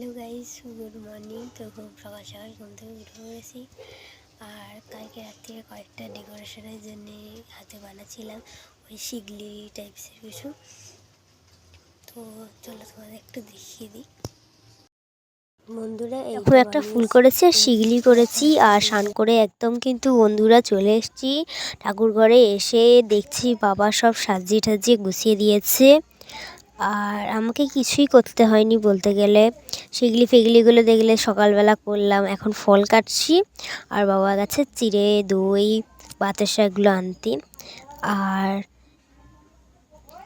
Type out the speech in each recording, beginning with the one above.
Hello guys good morning. তো খুব সকাল সকাল ঘুম থেকে উঠে পড়েছি। আর কালকে রাত্রিরে কয়েকটা ডেকোরেশনের জন্য হাতে বানাচ্ছিলাম ওই শিগলি টাইপসের কিছু। তো চলো তোমাদের একটু দেখিয়ে দিই। বন্ধুরা এরকম একটা ফুল করেছি আর শিগলি করেছি আর স্নান করে একদম কিন্তু বন্ধুরা চলে এসেছি। ঠাকুর ঘরে এসে দেখছি বাবা সব সাজিয়ে টাজিয়ে গুছিয়ে দিয়েছে। আর আমাকে কিছুই করতে হয়নি বলতে গেলে। সেগলি ফেগলিগুলো দেখলে সকালবেলা করলাম, এখন ফল কাটছি। আর বাবা গেছে চিড়ে, দই বাতাসা এগুলো আনতে। আর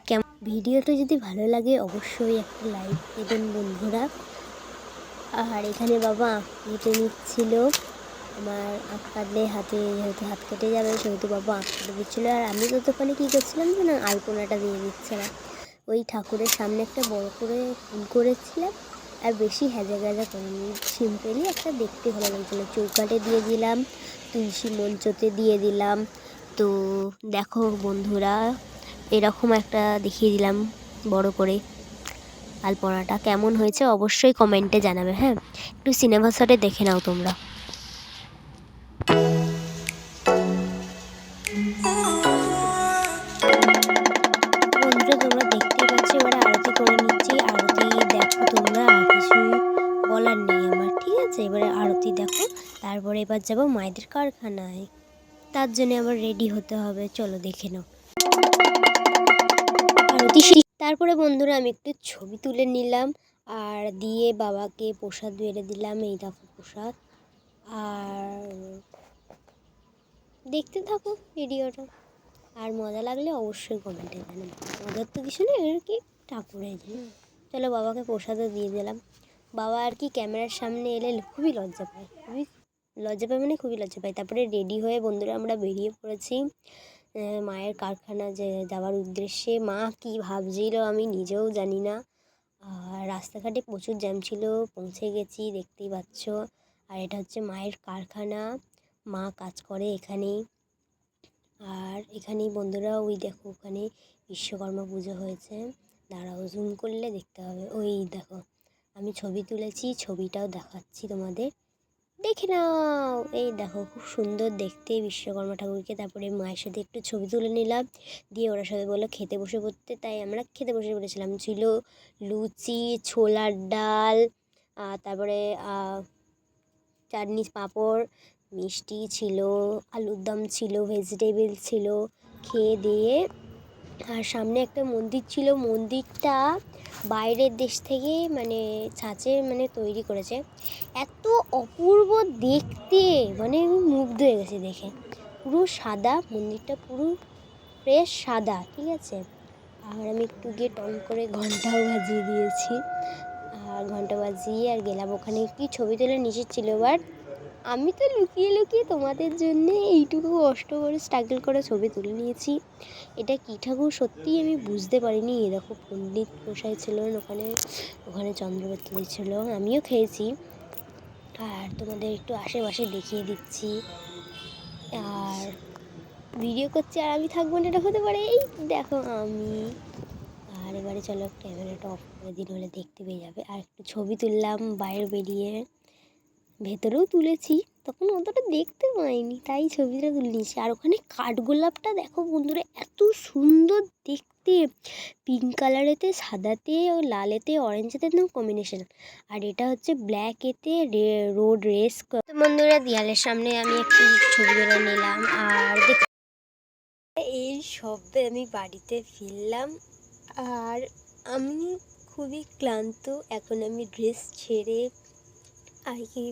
কেমন ভিডিওটা যদি ভালো লাগে অবশ্যই একটা লাইক দেবেন বন্ধুরা। আর এখানে বাবা কেটে নিচ্ছিল। আমার আঁক কাটলে হাতে, যেহেতু হাত কেটে যাবে, সেহেতু বাবা আঁক কেটে দিচ্ছিল। আর আমি ততক্ষণে কী করছিলাম না আলপনাটা দিয়ে দিচ্ছিলাম। ওই ঠাকুরের সামনে একটা বড় করে ফুল করেছিলাম আর বেশি হ্যাজা গ্যাজা করিনি। সিম্পলি একটা দেখতে ভালো লাগছিল। চৌকাটে দিয়ে দিলাম, তুলসী মঞ্চতে দিয়ে দিলাম। তো দেখো বন্ধুরা, এরকম একটা দেখিয়ে দিলাম বড় করে। আলপনাটা কেমন হয়েছে অবশ্যই কমেন্টে জানাবে হ্যাঁ? একটু সিনেমা শটে দেখে নাও তোমরা। এবার যাব মায়েদের কারখানায়। তার জন্য আবার রেডি হতে হবে। চলো দেখে নাও। তারপরে বন্ধুরা আমি একটু ছবি তুলে নিলাম। আর দিয়ে বাবাকে প্রসাদ বেড়ে দিলাম, এই দেখো প্রসাদ। আর দেখতে থাকো ভিডিওটা। আর মজা লাগলে অবশ্যই কমেন্টে জানাবেন মজার তো কিছু নেই, আর কি ঠাকুরের চলো বাবাকে প্রসাদও দিয়ে দিলাম। বাবা আর কি ক্যামেরার সামনে এলে খুবই লজ্জা পায়। খুবই লজ্জা পায় মানে খুবই লজ্জা পায়। তারপরে রেডি হয়ে বন্ধুরা আমরা বেরিয়ে পড়েছি। মায়ের কারখানা যে, যাওয়ার উদ্দেশ্যে। মা কি ভাবছিল আমি নিজেও জানি না। আর রাস্তাঘাটে প্রচুর জ্যাম ছিল, পৌঁছে গেছি, দেখতেই পাচ্ছ। আর এটা হচ্ছে মায়ের কারখানা। মা কাজ করে এখানেই। আর এখানেই বন্ধুরা, ওই দেখো ওখানে বিশ্বকর্মা পুজো হয়েছে। দাঁড়াও জুম করলে দেখতে হবে। ওই দেখো, আমি ছবি তুলেছি, ছবিটাও দেখাচ্ছি তোমাদের। দেখে নাও। এই দেখো, খুব সুন্দর দেখতে বিশ্বকর্মা ঠাকুরকে। তারপরে মায়ের সাথে একটু ছবি তুলে নিলাম। দিয়ে ওরা সবাই বলল, খেতে বসে পড়তে। তাই আমরা খেতে বসে পড়েছিলাম। ছিল লুচি, ছোলার ডাল তারপরে চাটনি পাঁপড়, মিষ্টি ছিল, আলুর দম ছিল ভেজিটেবিল ছিল। খেয়ে দিয়ে আর সামনে একটা মন্দির ছিল। মন্দিরটা বাইরের দেশ থেকে মানে ছাঁচে মানে তৈরি করেছে। এত অপূর্ব দেখতে মানে মুগ্ধ হয়ে গেছি দেখে। পুরো সাদা, মন্দিরটা পুরো ফ্রেশ সাদা, ঠিক আছে? আর আমি একটু গিয়ে টং করে ঘন্টাও বাজিয়ে দিয়েছি। আর ঘণ্টা বাজিয়ে আর গেলাম ওখানে। কি ছবি তোলা নিচে ছিল বাট আমি তো লুকিয়ে লুকিয়ে তোমাদের জন্য এইটুকু কষ্ট করে স্ট্রাগল করে ছবি তুলে নিয়েছি। এটা কী ঠাকুর? সত্যিই আমি বুঝতে পারিনি। এই দেখো পণ্ডিত মশাই ছিলেন ওখানে ওখানে চন্দ্রবর্তী ছিল, আমিও খেয়েছি। আর তোমাদের একটু আশেপাশে দেখিয়ে দিচ্ছি। আর ভিডিও করছি, আর আমি থাকব না, এটা হতে পারে। এই দেখো আমি। আর এবারে চলো ক্যামেরাটা অফ করে দিন হলে দেখতে পেয়ে যাবে। আর একটু ছবি তুললাম, বাইরে বেরিয়ে। ভেতরেও তুলেছি, তখন অতটা দেখতে পাইনি, তাই ছবিটা তুলে নিয়েছি আর ওখানে কাঠগোলাপটা দেখো বন্ধুরা, এত সুন্দর দেখতে। পিঙ্ক কালারেতে সাদাতে, ও লালেতে অরেঞ্জেতে একদম কম্বিনেশন আর এটা হচ্ছে ব্ল্যাক এতে রোড রেস বন্ধুরা, দেয়ালের সামনে আমি একটি ছবি তুলে নিলাম। আর এই শব্দে আমি বাড়িতে ফিরলাম। আর আমি খুবই ক্লান্ত, এখন আমি ড্রেস ছেড়ে আর কি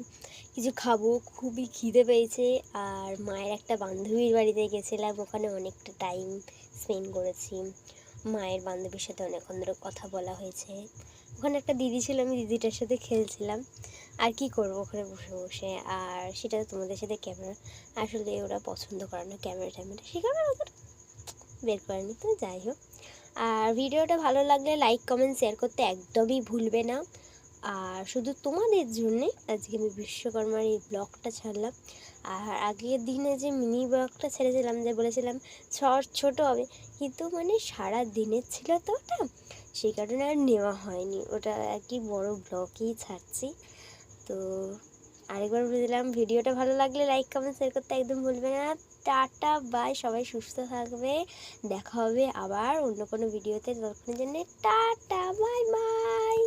কিছু খাব। খুবই খিদে পেয়েছে আর মায়ের একটা বান্ধবীর বাড়িতে গেছিলাম। ওখানে অনেকটা টাইম স্পেন্ড করেছি। মায়ের বান্ধবীর সাথে অনেকক্ষণ ধরে কথা বলা হয়েছে। ওখানে একটা দিদি ছিল, আমি দিদিটার সাথে খেলছিলাম। আর কি করব ওখানে বসে বসে? আর সেটা তোমাদের সাথে ক্যামেরা আসলে ওরা পছন্দ করে না ক্যামেরা ট্যামেরা সে কারণে বের করেনি, তো যাই হোক। আর ভিডিওটা ভালো লাগলে লাইক কমেন্ট শেয়ার করতে একদমই ভুলবে না। আর শুধু তোমাদের জন্যে আজকে আমি বিশ্বকর্মার এই ব্লগটা ছাড়লাম। আর আগের দিনে যে মিনি ব্লগটা ছেড়েছিলাম, যে বলেছিলাম শর্ট ছোট হবে। কিন্তু মানে সারা দিনের ছিল তো ওটা, সেই কারণে আর নেওয়া হয়নি। ওটা আর কি বড় ব্লগেই ছাড়ছি। তো আরেকবার বলে দিলাম, ভিডিওটা ভালো লাগলে লাইক, কমেন্ট শেয়ার করতে একদম ভুলবে না। টাটা, বাই, সবাই সুস্থ থাকবে। দেখা হবে আবার অন্য কোনো ভিডিওতে। ততক্ষণের জন্য টাটা, বাই বাই।